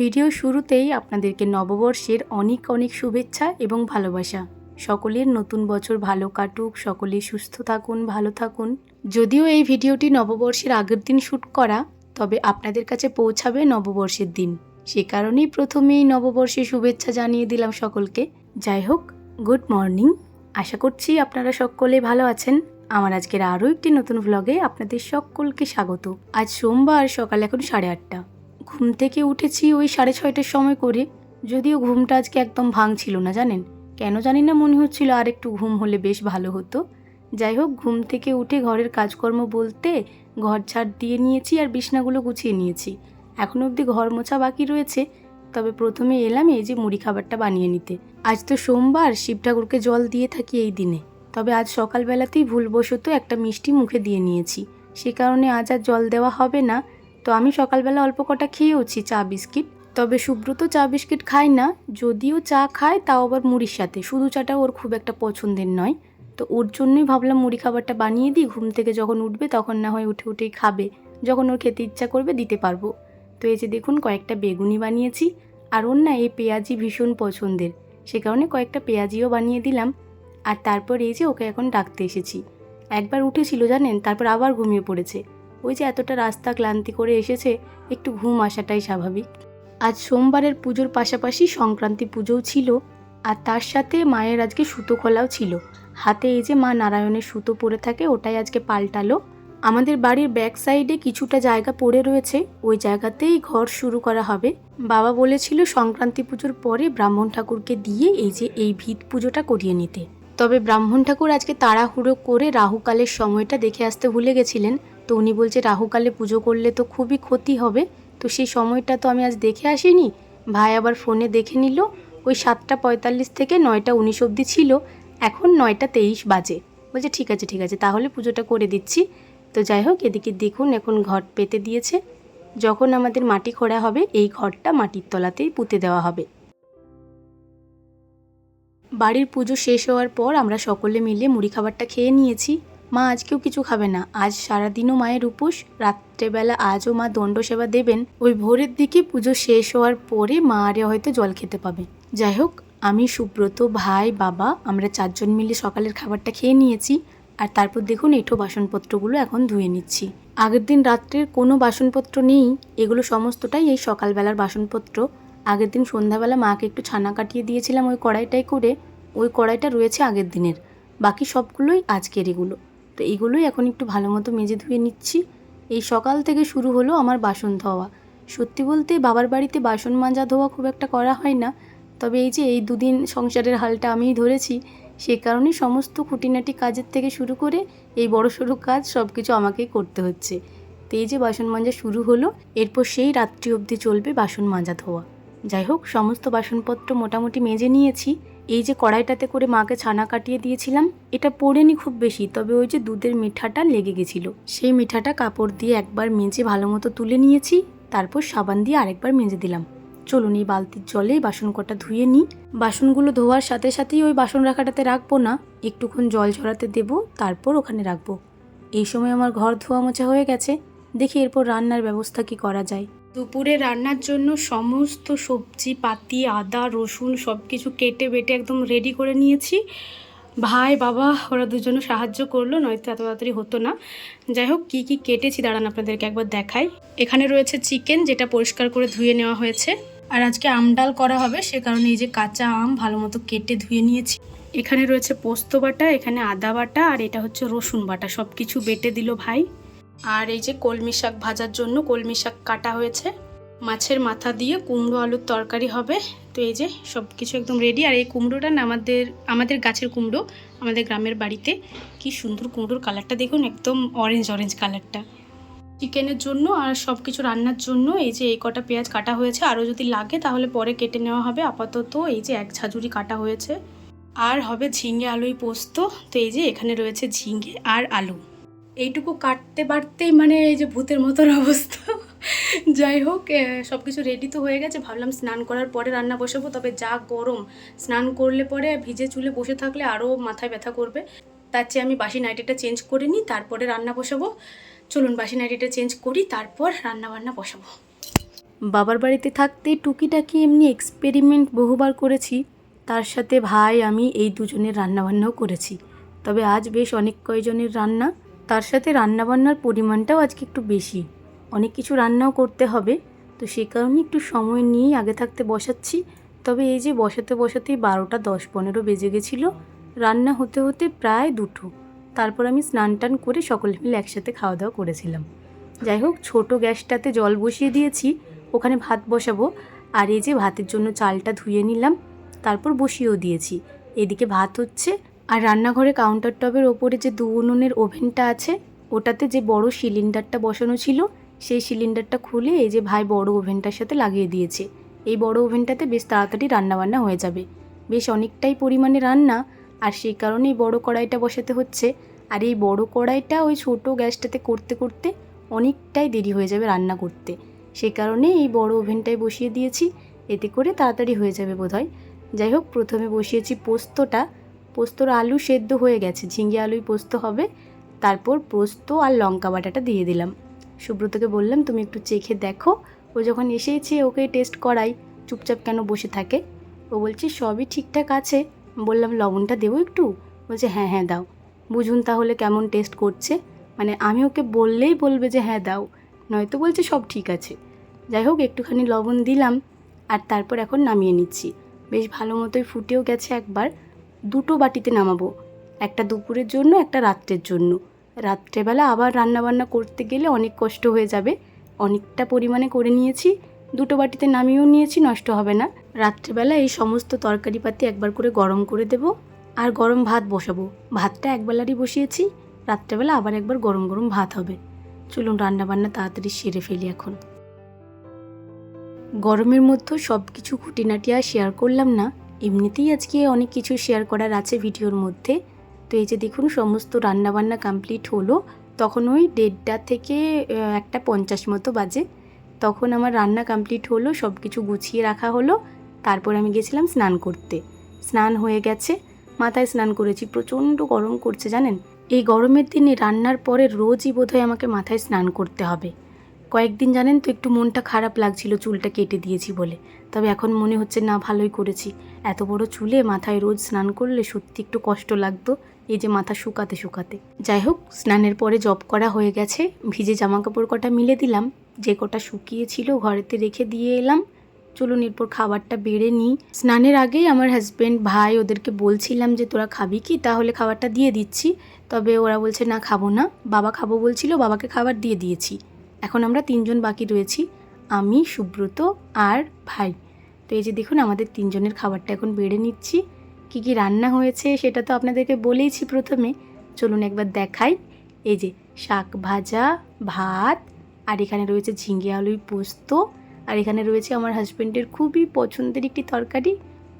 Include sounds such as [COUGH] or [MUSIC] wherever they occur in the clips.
Video শুরুতেই আপনাদেরকে নববর্ষের অনেক অনেক শুভেচ্ছা এবং ভালোবাসা। সকলের নতুন বছর ভালো কাটুক সকলে সুস্থ থাকুন, ভালো থাকুন। যদিও এই ভিডিওটি নববর্ষের আগের দিন শ্যুট করা, তবে আপনাদের কাছে পৌঁছাবে নববর্ষের দিন। সে কারণেই প্রথমেই নববর্ষের শুভেচ্ছা জানিয়ে দিলাম সকলকে। যাই হোক, গুড মর্নিং। আশা করছি আপনারা সকলে ভালো আছেন। আমার আজকের আরও একটি নতুন ভ্লগে আপনাদের সকলকে স্বাগত। আজ সোমবার, সকাল এখন সাড়ে আটটা। ঘুম থেকে উঠেছি ওই সাড়ে ছয়টার সময় করে। যদিও ঘুমটা আজকে একদম ভাঙছিল না, জানেন? কেন জানি না, মনে হচ্ছিল আর একটু ঘুম হলে বেশ ভালো হতো। যাই হোক, ঘুম থেকে উঠে ঘরের কাজকর্ম বলতে ঘর ঝাড় দিয়ে নিয়েছি আর বিছনাগুলো গুছিয়ে নিয়েছি। এখনও অবধি ঘর মোছা বাকি রয়েছে, তবে প্রথমে এলাম এই যে মুড়ি খাবারটা বানিয়ে নিতে। আজ তো সোমবার, শিব ঠাকুরকে জল দিয়ে থাকি এই দিনে। তবে আজ সকালবেলাতেই ভুলবশত একটা মিষ্টি মুখে দিয়ে নিয়েছি। সে কারণে আজ আর জল দেওয়া হবে না। তো আমি সকালবেলা অল্প কটা খেয়েওছি চা বিস্কিট। তবে সুব্রত চা বিস্কিট খায় না, যদিও চা খায়, তাও আবার মুড়ির সাথে। শুধু চাটা ওর খুব একটা পছন্দের নয়। তো ওর জন্যই ভাবলাম মুড়ি খাবারটা বানিয়ে দিই, ঘুম থেকে যখন উঠবে তখন না হয় উঠে উঠেই খাবে। যখন ওর খেতে ইচ্ছা করবে দিতে পারব। তো এই যে দেখুন, কয়েকটা বেগুনি বানিয়েছি। আর ওর না এই পেঁয়াজি ভীষণ পছন্দের। সে কারণে কয়েকটা পেঁয়াজিও বানিয়ে দিলাম। আর তারপর এই যে ওকে এখন ডাকতে এসেছি। একবার উঠেছিল জানেন, তারপর আবার ঘুমিয়ে পড়েছে। ওই যে এতটা রাস্তা ক্লান্তি করে এসেছে, একটু ঘুম আসাটাই স্বাভাবিক। আজ সোমবারের পুজোর পাশাপাশি সংক্রান্তি পুজোও ছিল, আর তার সাথে মায়ের আজকে সুতো খোলাও ছিল। হাতে এই যে মা নারায়ণের সুতো পরে থাকে, ওটাই আজকে পাল্টালো। আমাদের বাড়ির ব্যাক সাইডে কিছুটা জায়গা পড়ে রয়েছে, ওই জায়গাতেই ঘর শুরু করা হবে। বাবা বলেছিল সংক্রান্তি পুজোর পরে ব্রাহ্মণ ঠাকুরকে দিয়ে এই যে এই ভিত পুজোটা করিয়ে নিতে। তবে ব্রাহ্মণ ঠাকুর আজকে তাড়াহুড়ো করে রাহুকালের সময়টা দেখে আসতে ভুলে গেছিলেন। তো উনি বলছে রাহুকালে পুজো করলে তো খুবই ক্ষতি হবে। তো সেই সময়টা তো আমি আজ দেখে আসিনি। ভাই আবার ফোনে দেখে নিল। ওই সাতটা পঁয়তাল্লিশ থেকে নয়টা উনিশ অবধি ছিল। এখন নয়টা তেইশ বাজে। বলছে, ঠিক আছে ঠিক আছে, তাহলে পুজোটা করে দিচ্ছি। তো যাই হোক, এদিকে দেখুন, এখন ঘট পেতে দিয়েছে। যখন আমাদের মাটি খোঁড়া হবে, এই ঘরটা মাটির তলাতেই পুঁতে দেওয়া হবে। বাড়ির পুজো শেষ হওয়ার পর আমরা সকলে মিলে মুড়ি খাবারটা খেয়ে নিয়েছি। মা আজকেও কিছু খাবে না। আজ সারাদিনও মায়ের উপোস, রাত্রেবেলা আজও মা দণ্ড সেবা দেবেন। ওই ভোরের দিকে পুজো শেষ হওয়ার পরে মা আরে হয়তো জল খেতে পাবে। যাই হোক, আমি, সুব্রত, ভাই, বাবা, আমরা চারজন মিলে সকালের খাবারটা খেয়ে নিয়েছি। আর তারপর দেখুন এঁঠো বাসনপত্রগুলো এখন ধুয়ে নিচ্ছি। আগের দিন রাত্রের কোনো বাসনপত্র নেই। এগুলো সমস্তটাই এই সকালবেলার বাসনপত্র। আগের দিন সন্ধ্যাবেলা মাকে একটু ছানা কাটিয়ে দিয়েছিলাম ওই কড়াইটাই করে। ওই কড়াইটা রয়েছে আগের দিনের। বাকি সবগুলোই আজকের এগুলো। তো এইগুলোই এখন একটু ভালো মতো মেজে ধুয়ে নিচ্ছি। এই সকাল থেকে শুরু হলো আমার বাসন ধোয়া। সত্যি বলতে বাবার বাড়িতে বাসন মাজা ধোয়া খুব একটা করা হয় না। তবে এই যে এই দুদিন সংসারের হালটা আমিই ধরেছি, সে কারণে সমস্ত খুঁটিনাটি কাজের থেকে শুরু করে এই বড় সড়ো কাজ সব কিছু আমাকেই করতে হচ্ছে। তো এই যে বাসন মাজা শুরু হলো, এরপর সেই রাত্রি অবধি চলবে বাসন মাজা ধোয়া। যাই হোক, সমস্ত বাসনপত্র মোটামুটি মেজে নিয়েছি। এই যে কড়াইটাতে করে মাকে ছানা কাটিয়ে দিয়েছিলাম, এটা পড়েনি খুব বেশি, তবে ওই যে দুধের মিঠাটা লেগে গেছিল। সেই মিঠাটা কাপড় দিয়ে একবার মেজে ভালো মতো তুলে নিয়েছি, তারপর সাবান দিয়ে আরেকবার মেজে দিলাম। চলুন এই বালতির জলে বাসন কটা ধুয়ে নিই। বাসনগুলো ধোয়ার সাথে সাথেই ওই বাসন রাখাটাতে রাখব না, একটুক্ষণ জল ঝরাতে দেবো, তারপর ওখানে রাখব। এই সময় আমার ঘর ধোয়া মোছা হয়ে গেছে, দেখি এরপর রান্নার ব্যবস্থা কি করা যায়। দুপুরে রান্নার জন্য সমস্ত সবজি, পাতি, আদা, রসুন সব কিছু কেটে বেটে একদম রেডি করে নিয়েছি। ভাই, বাবা, ওরা দুজনে সাহায্য করল, নয়তো এত তাড়াতাড়ি হতো না। যাই হোক, কী কী কেটেছি দাঁড়ান আপনাদেরকে একবার দেখাই। এখানে রয়েছে চিকেন যেটা পরিষ্কার করে ধুয়ে নেওয়া হয়েছে। আর আজকে আম ডাল করা হবে, সে কারণে এই যে কাঁচা আম ভালো মতো কেটে ধুয়ে নিয়েছি। এখানে রয়েছে পোস্ত বাটা, এখানে আদা বাটা, আর এটা হচ্ছে রসুন বাটা সব কিছু বেটে দিল ভাই। আর এই যে কলমি শাক ভাজার জন্য কলমি শাক কাটা হয়েছে। মাছের মাথা দিয়ে কুমড়ো আলুর তরকারি হবে। তো এই যে সব কিছু একদম রেডি আর এই কুমড়োটা না আমাদের আমাদের গাছের কুমড়ো, আমাদের গ্রামের বাড়িতে। কি সুন্দর কুমড়োর কালারটা দেখুন, একদম অরেঞ্জ অরেঞ্জ কালারটা চিকেনের জন্য আর সব কিছু রান্নার জন্য এই যে এই কটা পেঁয়াজ কাটা হয়েছে। আরও যদি লাগে তাহলে পরে কেটে নেওয়া হবে। আপাতত এই যে এক ঝাঁঝুরি কাটা হয়েছে। আর হবে ঝিঙে আলুই পোস্ত। তো এই যে এখানে রয়েছে ঝিঙে আর আলু। এইটুকু কাটতে পারতেই মানে এই যে ভূতের মতন [LAUGHS] অবস্থা। যাই হোক সব কিছু রেডি তো হয়ে গেছে। ভাবলাম স্নান করার পরে রান্না বসাবো, তবে যা গরম। স্নান করলে পরে ভিজে চুলে বসে থাকলে আরও মাথায় ব্যথা করবে। তার চেয়ে আমি বাসি নাইটিটা চেঞ্জ করে নিই, তারপরে রান্না বসাবো। চলুন বাসি নাইটিটা চেঞ্জ করি, তারপর রান্না বান্না বসাবো। বাবার বাড়িতে থাকতে টুকিটাকি এমনি এক্সপেরিমেন্ট বহুবার করেছি। তার সাথে ভাই, আমি এই দুজনের রান্নাবান্নাও করেছি। তবে আজ বেশ অনেক কয়জনের রান্না। তার সাথে রান্নাবান্নার পরিমাণটাও আজকে একটু বেশি। অনেক কিছু রান্নাও করতে হবে। তো সে কারণে একটু সময় নিয়েই আগে থাকতে বসাচ্ছি। তবে এই যে বসাতে বসাতেই বারোটা দশ পনেরো বেজে গেছিল, রান্না হতে হতে প্রায় দুটো। তারপর আমি স্নান টান করে সকলে মিলে একসাথে খাওয়া দাওয়া করেছিলাম। যাই হোক, ছোটো গ্যাসটাতে জল বসিয়ে দিয়েছি। ওখানে ভাত বসাবো। আর এই যে ভাতের জন্য চালটা ধুয়ে নিলাম। তারপর বসিয়েও দিয়েছি। এদিকে ভাত হচ্ছে আর রান্নাঘরে কাউন্টার টপের ওপরে যে দু উনুনের ওভেনটা আছে, ওটাতে যে বড় সিলিন্ডারটা বসানো ছিল, সেই সিলিন্ডারটা খুলে এই যে ভাই বড় ওভেনটার সাথে লাগিয়ে দিয়েছে। এই বড় ওভেনটাতে বেশ তাড়াতাড়ি রান্নাবান্না হয়ে যাবে। বেশ অনেকটাই পরিমাণে রান্না, আর সেই কারণেই বড় কড়াইটা বসাতে হচ্ছে। আর এই বড় কড়াইটা ওই ছোট গ্যাসটাতে করতে করতে অনেকটাই দেরি হয়ে যাবে রান্না করতে। সেই কারণে এই বড় ওভেনটাই বসিয়ে দিয়েছি। এতে করে তাড়াতাড়ি হয়ে যাবে বোধহয়। যাই হোক, প্রথমে বসিয়েছি পোস্তটা। পোস্তর আলু সেদ্ধ হয়ে গেছে। ঝিঙে আলুই পোস্ত হবে। তারপর পোস্ত আর লঙ্কা বাটাটা দিয়ে দিলাম। সুব্রতকে বললাম, তুমি একটু চেখে দেখো। ও যখন এসেছে ওকে টেস্ট করাই। চুপচাপ কেন বসে থাকে? ও বলছে, সবই ঠিকঠাক আছে। বললাম, লবণটা দেবো একটু? বলছে হ্যাঁ হ্যাঁ দাও। বুঝুন তাহলে কেমন টেস্ট করছে। মানে আমি ওকে বললেই বলবে যে হ্যাঁ দাও। নয়তো বলছে, সব ঠিক আছে। যাই হোক, একটুখানি লবণ দিলাম আর তারপর এখন নামিয়ে নিচ্ছি। বেশ ভালো মতোই ফুটেও গেছে একবার। দুটো বাটিতে নামাবো, একটা দুপুরের জন্য, একটা রাত্রের জন্য। রাত্রেবেলা আবার রান্নাবান্না করতে গেলে অনেক কষ্ট হয়ে যাবে। অনেকটা পরিমাণে করে নিয়েছি, দুটো বাটিতে নামিয়েও নিয়েছি, নষ্ট হবে না। রাত্রেবেলা এই সমস্ত তরকারিপাতি একবার করে গরম করে দেব আর গরম ভাত বসাবো। ভাতটা একবেলারই বসিয়েছি, রাত্রেবেলা আবার একবার গরম গরম ভাত হবে। চলুন রান্নাবান্না তাড়াতাড়ি সেরে ফেলি এখন। গরমের মধ্যে সব কিছু খুঁটিনাটি আর শেয়ার করলাম না। এমনিতেই আজকে অনেক কিছু শেয়ার করার আছে ভিডিওর মধ্যে। তো এই যে দেখুন, সমস্ত রান্নাবান্না কমপ্লিট হলো। তখন ওই দেড়টা থেকে একটা পঞ্চাশ মতো বাজে। তখন আমার রান্না কমপ্লিট হলো সব কিছু গুছিয়ে রাখা হলো। তারপর আমি গেছিলাম স্নান করতে। স্নান হয়ে গেছে। মাথায় স্নান করেছি। প্রচণ্ড গরম করছে, জানেন? এই গরমের দিনে রান্নার পরে রোজই বোধহয় আমাকে মাথায় স্নান করতে হবে। কয়েকদিন জানেন তো, একটু মনটা খারাপ লাগছিল চুলটা কেটে দিয়েছি বলে। তবে এখন মনে হচ্ছে, না, ভালোই করেছি। এত বড় চুলে মাথায় রোজ স্নান করলে সত্যি একটু কষ্ট লাগতো, এই যে মাথা শুকাতে শুকাতে। যাই হোক, স্নানের পরে জব করা হয়ে গেছে, ভিজে জামা কাপড় কটা মিলে দিলাম, যে কটা শুকিয়েছিল ঘরেতে রেখে দিয়ে এলাম। চলুন, এরপর খাবারটা বেড়ে নিই। স্নানের আগেই আমার হাজব্যান্ড ভাই ওদেরকে বলছিলাম যে, তোরা খাবি কি? তাহলে খাবারটা দিয়ে দিচ্ছি। তবে ওরা বলছে, না, খাব না। বাবা খাব বলছিল, বাবাকে খাবার দিয়ে দিয়েছি। এখন আমরা তিনজন বাকি রয়েছি, আমি, সুব্রত আর ভাই। তো এই যে দেখুন, আমাদের তিনজনের খাবারটা এখন বেড়ে নিচ্ছি। কি কি রান্না হয়েছে সেটা তো আপনাদেরকে বলেইছি প্রথমে। চলুন একবার দেখাই। এই যে শাক ভাজা, ভাত, আর এখানে রয়েছে ঝিঙ্গে আলুই পোস্ত, আর এখানে রয়েছে আমার হাজব্যান্ডের খুবই পছন্দের একটি তরকারি,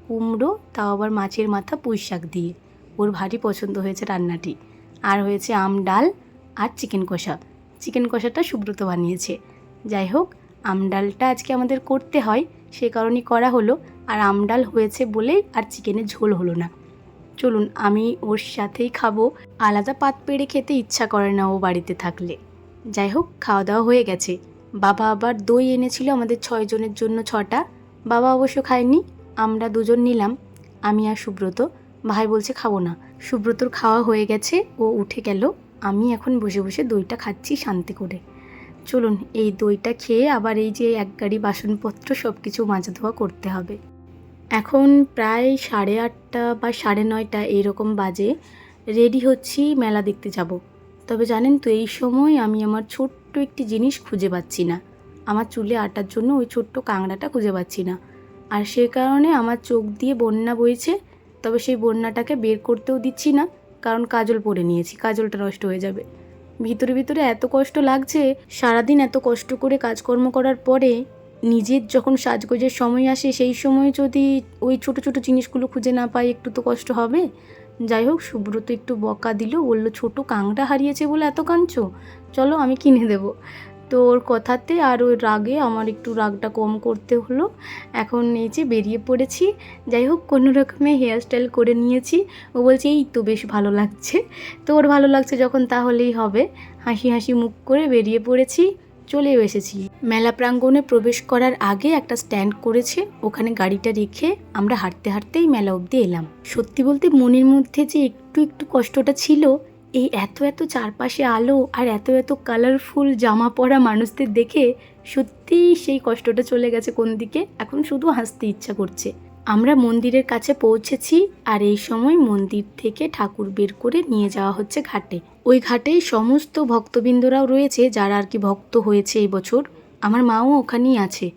কুমড়ো, তাও আবার মাছের মাথা পুঁই শাক দিয়ে। ওর ভারী পছন্দ হয়েছে রান্নাটি। আর হয়েছে আম ডাল আর চিকেন কষা। চিকেন কষাটা সুব্রত বানিয়েছে। যাই হোক, আম ডালটা আজকে আমাদের করতে হয়, সে কারণেই করা হলো। আর আম ডাল হয়েছে বলেই আর চিকেনের ঝোল হলো না। চলুন, আমি ওর সাথেই খাব। আলাদা পাত পেড়ে খেতে ইচ্ছা করে না ও বাড়িতে থাকলে। যাই হোক, খাওয়া দাওয়া হয়ে গেছে। বাবা আবার দই এনেছিল আমাদের ছয়জনের জন্য ছটা। বাবা অবশ্য খায়নি, আমরা দুজন নিলাম। আমি আর সুব্রত, ভাই বলছে খাব না। সুব্রতর খাওয়া হয়ে গেছে, ও উঠে গেল। আমি এখন বসে বসে দইটা খাচ্ছি শান্তি করে। চলুন, এই দইটা খেয়ে আবার এই যে এক গাড়ি বাসনপত্র সব কিছু মাজা ধোয়া করতে হবে। এখন প্রায় সাড়ে আটটা বা সাড়ে নয়টা এইরকম বাজে। রেডি হচ্ছি, মেলা দেখতে যাব। তবে জানেন তো, এই সময় আমি আমার ছোট্ট একটি জিনিস খুঁজে পাচ্ছি না। আমার চুলে আটার জন্য ওই ছোট্ট কাংড়াটা খুঁজে পাচ্ছি না। আর সে কারণে আমার চোখ দিয়ে বন্যা বইছে, তবে সেই বন্যাটাকে বের করতেও দিচ্ছি না। কারণ কাজল পরে নিয়েছি, কাজলটা নষ্ট হয়ে যাবে। ভিতরে ভিতরে এত কষ্ট লাগছে, সারাদিন এত কষ্ট করে কাজকর্ম করার পরে নিজের যখন সাজগোজের সময় আসে, সেই সময় যদি ওই ছোট ছোট জিনিসগুলো খুঁজে না পাই, একটু তো কষ্ট হবে। যাই হোক, সুব্রত একটু বকা দিল, বলল, ছোট কাংটা হারিয়েছে বলে এত কাঁদছো? চলো আমি কিনে দেবো। তো ওর কথাতে আর ওর রাগে আমার একটু রাগটা কম করতে হলো। এখন এই যে বেরিয়ে পড়েছি, যাই হোক কোনো রকমে হেয়ারস্টাইল করে নিয়েছি। ও বলছে, এই তো বেশ ভালো লাগছে। তো ওর ভালো লাগছে যখন তাহলেই হবে। হাসি হাসি মুখ করে বেরিয়ে পড়েছি, চলেও এসেছি। মেলা প্রাঙ্গণে প্রবেশ করার আগে একটা স্ট্যান্ড করেছে। ওখানে গাড়িটা রেখে আমরা হাঁটতে হাঁটতেই মেলা অবধি এলাম। সত্যি বলতে মনের মধ্যে যে একটু একটু কষ্টটা ছিল এই এত এত চারপাশে আলো আর এত এত কালারফুল জামা পরা মানুষদের দেখে সত্যিই সেই কষ্টটা চলে গেছে কোন দিকে? এখন শুধু হাসতে ইচ্ছা করছে। আমরা মন্দিরের কাছে পৌঁছেছি আর এই সময় মন্দির থেকে ঠাকুর বের করে নিয়ে যাওয়া হচ্ছে ঘাটে। ওই ঘাটেই সমস্ত ভক্তবৃন্দরাও রয়েছে যারা আর কি ভক্ত হয়েছে এই বছর। আমার মাও ওখানেই আছে।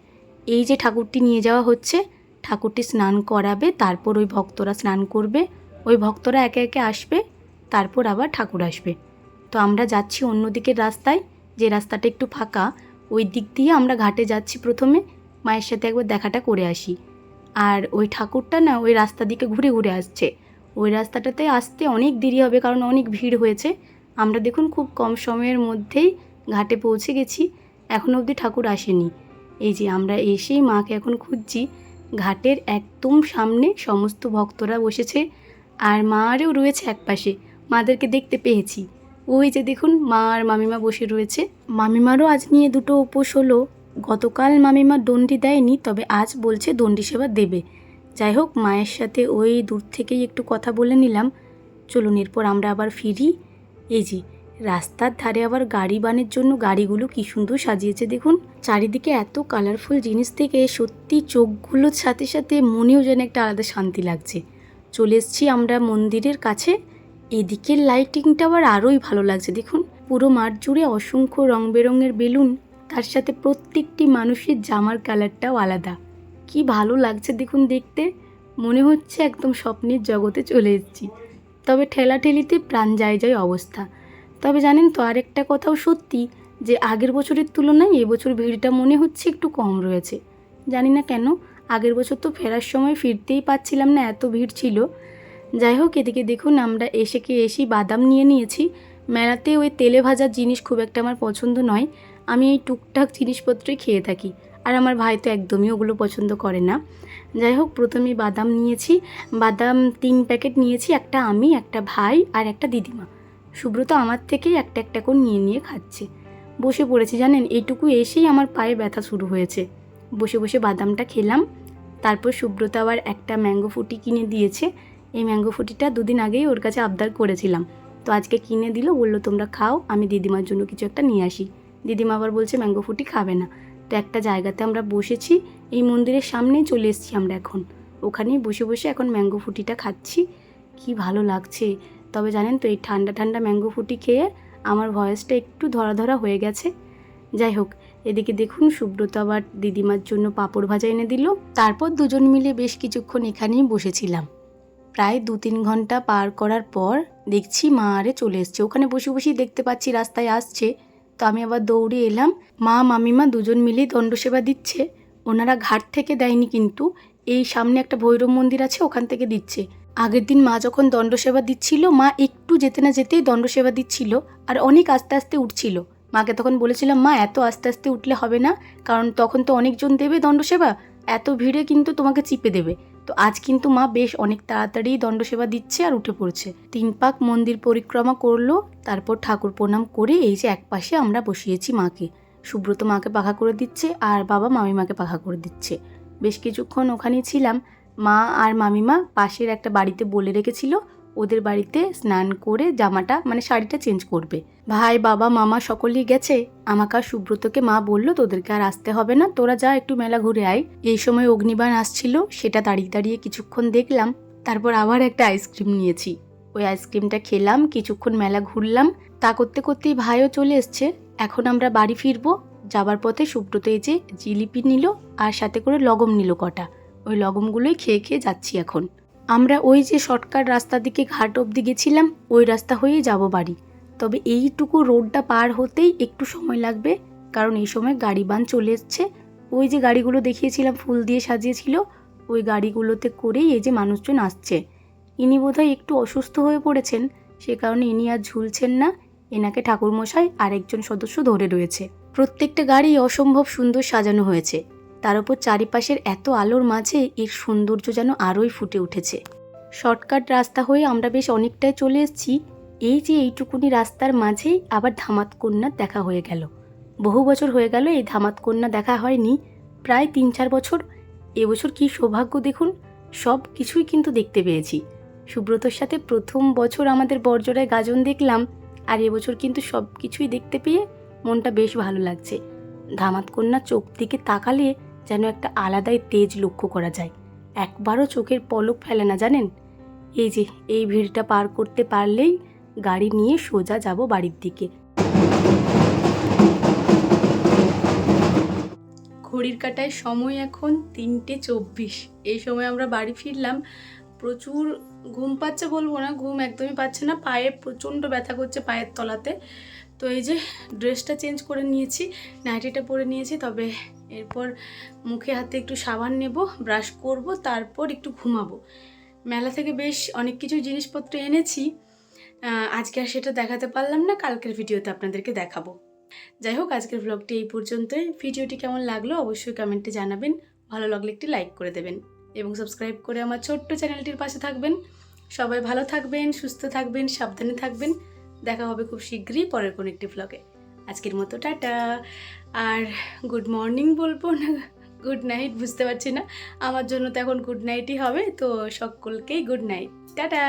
এই যে ঠাকুরটি নিয়ে যাওয়া হচ্ছে, ঠাকুরটি স্নান করাবে, তারপর ওই ভক্তরা স্নান করবে। ওই ভক্তরা একে একে আসবে তারপর আবার ঠাকুর আসবে। তো আমরা যাচ্ছি অন্য দিকের রাস্তায়। যে রাস্তাটা একটু ফাঁকা, ওই দিক দিয়ে আমরা ঘাটে যাচ্ছি প্রথমে। মায়ের সাথে একবার দেখাটা করে আসি। আর ওই ঠাকুরটা না ওই রাস্তা দিকে ঘুরে ঘুরে আসছে। ওই রাস্তাটাতে আসতে অনেক দেরি হবে কারণ অনেক ভিড় হয়েছে। আমরা দেখুন খুব কম সময়ের মধ্যেই ঘাটে পৌঁছে গেছি। এখনও অবধি ঠাকুর আসেনি। এই যে আমরা এসেই মাকে এখন খুঁজছি। ঘাটের একদম সামনে সমস্ত ভক্তরা বসেছে। আর মারও রয়েছে একপাশে। মাদেরকে দেখতে পেয়েছি। ওই যে দেখুন, মা আর মামিমা বসে রয়েছে। মামিমারও আজ নিয়ে দুটো উপোস হলো। গতকাল মামিমা দণ্ডি দেয়নি, তবে আজ বলছে দণ্ডি সেবা দেবে। যাই হোক, মায়ের সাথে ওই দূর থেকেই একটু কথা বলে নিলাম। চলুন, এরপর আমরা আবার ফিরি। এই যে, রাস্তার ধারে আবার গাড়ি বানের জন্য গাড়িগুলো কি সুন্দর সাজিয়েছে দেখুন। চারিদিকে এত কালারফুল জিনিস থেকে সত্যি চোখগুলোর সাথে সাথে মনেও যেন একটা আলাদা শান্তি লাগছে। চলে এসেছি আমরা মন্দিরের কাছে। এদিকের লাইটিংটা আবার আরোই ভালো লাগছে, দেখুন। পুরো মাঠ জুড়ে অসংখ্য রং বেরঙের বেলুন, তার সাথে প্রত্যেকটি মানুষের জামার কালারটাও আলাদা। কি ভালো লাগছে দেখুন দেখতে, মনে হচ্ছে একদম স্বপ্নের জগতে চলে এসেছি। তবে ঠেলাঠেলিতে প্রাণ যায় যায় অবস্থা। তবে জানেন তো আরেকটা কথাও সত্যি, যে আগের বছরের তুলনায় এবছর ভিড়টা মনে হচ্ছে একটু কম রয়েছে। জানি না কেন, আগের বছর তো ফেরার সময় ফিরতেই পাচ্ছিলাম না, এত ভিড় ছিল। যাই হোক এদিকে দেখুন আমরা এসে কে এসেই বাদাম নিয়ে নিয়েছি। মেলাতে ওই তেলে ভাজার জিনিস খুব একটা আমার পছন্দ নয়। আমি এই টুকটাক জিনিসপত্রই খেয়ে থাকি। আর আমার ভাই তো একদমই ওগুলো পছন্দ করে না। যাই হোক প্রথমে বাদাম নিয়েছি। বাদাম তিন প্যাকেট নিয়েছি, একটা আমি, একটা ভাই আর একটা দিদিমা। সুব্রত আমার থেকেই একটা একটা করে নিয়ে নিয়ে খাচ্ছে। বসে পড়েছি, জানেন? এইটুকু এসেই আমার পায়ে ব্যথা শুরু হয়েছে। বসে বসে বাদামটা খেলাম। তারপর সুব্রত আবার একটা ম্যাঙ্গো ফুটি কিনে দিয়েছে। এই ম্যাঙ্গো ফুটিটা দুদিন আগেই ওর কাছে আবদার করেছিলাম। তো আজকে কিনে দিল, বলল, তোমরা খাও, আমি দিদিমার জন্য কিছু একটা নিয়ে আসি। দিদিমা আবার বলছে, ম্যাঙ্গো ফুটি খাবে না। তো একটা জায়গাতে আমরা বসেছি, এই মন্দিরের সামনেই চলে এসেছি আমরা এখন। ওখানেই বসে বসে এখন ম্যাঙ্গো ফুটিটা খাচ্ছি। কি ভালো লাগছে। তবে জানেন তো, এই ঠান্ডা ঠান্ডা ম্যাঙ্গো ফুটি খেয়ে আমার ভয়েসটা একটু ধরা ধরা হয়ে গেছে। যাই হোক, এদিকে দেখুন, সুব্রত আবার দিদিমার জন্য পাঁপড় ভাজা এনে দিল। তারপর দুজন মিলে বেশ কিছুক্ষণ এখানেই বসেছিলাম। প্রায় দু তিন ঘণ্টা পার করার পর দেখছি মা আরে চলে এসছে। ওখানে বসে বসেই দেখতে পাচ্ছি রাস্তায় আসছে। তো আমি আবার দৌড়ে এলাম। মা, মামিমা দুজন মিলেই দণ্ডসেবা দিচ্ছে। ওনারা ঘাট থেকে দেয়নি কিন্তু, এই সামনে একটা ভৈরব মন্দির আছে, ওখান থেকে দিচ্ছে। আগের দিন মা যখন দণ্ডসেবা দিচ্ছিল, মা একটু যেতে না যেতেই দণ্ডসেবা দিচ্ছিল আর অনেক আস্তে আস্তে উঠছিল। মাকে তখন বলেছিলাম, মা, এত আস্তে আস্তে উঠলে হবে না, কারণ তখন তো অনেকজন দেবে দণ্ডসেবা। এত ভিড়ে কিন্তু তোমাকে চিপে দেবে। তো আজ কিন্তু মা বেশ অনেক তাড়াতাড়ি দণ্ডসেবা দিচ্ছে আর উঠে পড়ছে। তিন পাক মন্দির পরিক্রমা করল, তারপর ঠাকুর প্রণাম করে এই যে এক পাশে আমরা বসিয়েছি মাকে। সুব্রত মাকে পাখা করে দিচ্ছে আর বাবা মামিমাকে পাখা করে দিচ্ছে। বেশ কিছুক্ষণ ওখানেই ছিলাম। মা আর মামিমা পাশের একটা বাড়িতে বলে রেখেছিল ওদের বাড়িতে স্নান করে জামাটা মানে শাড়িটা চেঞ্জ করবে। ভাই, বাবা, মামা সকলেই গেছে। আমাকে আর সুব্রতকে মা বলল, তোদেরকে আর আসতে হবে না। তোরা যা একটু মেলা ঘুরে আয়। এই সময় অগ্নিবাণ আসছিল, সেটা দাঁড়িয়ে দাঁড়িয়ে কিছুক্ষণ দেখলাম। তারপর আবার একটা আইসক্রিম নিয়েছি। ওই আইসক্রিমটা খেলাম, কিছুক্ষণ মেলা ঘুরলাম। তা করতে করতেই ভাইও চলে এসছে। এখন আমরা বাড়ি ফিরবো। যাবার পথে সুব্রত এই যে জিলিপি নিল, আর সাথে করে লগম নিল কটা। ওই লগমগুলোই খেয়ে খেয়ে যাচ্ছি এখন। আমরা ওই যে শর্টকাট রাস্তা দিকে ঘাট অবধি গেছিলাম, ওই রাস্তা হয়েই যাব বাড়ি। তবে এইটুকু রোডটা পার হতেই একটু সময় লাগবে, কারণ এই সময় গাড়ি বান চলে এসছে। ওই যে গাড়িগুলো দেখিয়েছিলাম, ফুল দিয়ে সাজিয়েছিল, ওই গাড়িগুলোতে করেই এই যে মানুষজন আসছে। ইনি বোধহয় একটু অসুস্থ হয়ে পড়েছেন, সে কারণে ইনি আর ঝুলছেন না। এনাকে ঠাকুরমশাই আরেকজন সদস্য ধরে রয়েছে। প্রত্যেকটা গাড়ি অসম্ভব সুন্দর সাজানো হয়েছে। তার উপর চারিপাশের এত আলোর মাঝে এর সৌন্দর্য যেন আরোই ফুটে উঠেছে। শর্টকাট রাস্তা হয়ে আমরা বেশ অনেকটাই চলে এসেছি। এই যে এইটুকুনি রাস্তার মাঝেই আবার ধামাত কন্যার দেখা হয়ে গেল। বহু বছর হয়ে গেল এই ধামাত কন্যা দেখা হয়নি। প্রায় তিন চার বছর। এবছর কি সৌভাগ্য দেখুন? সব কিছুই কিন্তু দেখতে পেয়েছি। সুব্রতর সাথে প্রথম বছর আমাদের বর্জরায় গাজন দেখলাম। আর এবছর কিন্তু সব কিছুই দেখতে পেয়ে মনটা বেশ ভালো লাগছে। ধামাত কন্যা চোখ দিকে তাকালে যেন একটা আলাদাই তেজ লক্ষ্য করা যায়। একবারও চোখের পলক ফেলে না, জানেন? এই যে, এই ভিড়টা পার করতে পারলেই গাড়ি নিয়ে সোজা যাব বাড়ির দিকে। ঘড়ির কাটায় সময় এখন তিনটে চব্বিশ। এই সময় আমরা বাড়ি ফিরলাম। প্রচুর ঘুম পাচ্ছে বলব না, ঘুম একদমই পাচ্ছে না। পায়ে প্রচণ্ড ব্যথা করছে পায়ের তলাতে। তো এই যে ড্রেসটা চেঞ্জ করে নিয়েছি নাইটিটা পরে নিয়েছি, তবে এরপর মুখে হাতে একটু সাবান নেব, ব্রাশ করব, তারপর একটু ঘুমাবো। মেলা থেকে বেশ অনেক কিছু জিনিসপত্র এনেছি। আজকে আর সেটা দেখাতে পারলাম না, কালকের ভিডিওতে আপনাদেরকে দেখাবো। যাই হোক, আজকের ব্লগটি এই পর্যন্তই। ভিডিওটি কেমন লাগল অবশ্যই কমেন্টে জানাবেন। ভালো লাগলে একটি লাইক করে দেবেন এবং সাবস্ক্রাইব করে আমার ছোট্ট চ্যানেলটির পাশে থাকবেন। সবাই ভালো থাকবেন, সুস্থ থাকবেন, সাবধানে থাকবেন। দেখা হবে খুব শীঘ্রই পরের কোনো একটি ব্লগে আজকের মতো টাটা। আর গুড মর্নিং বলব না গুড নাইট বুঝতে পারছি না। আমার জন্য তো এখন গুড নাইটই হবে, তো সকলকেই গুড নাইট টাটা।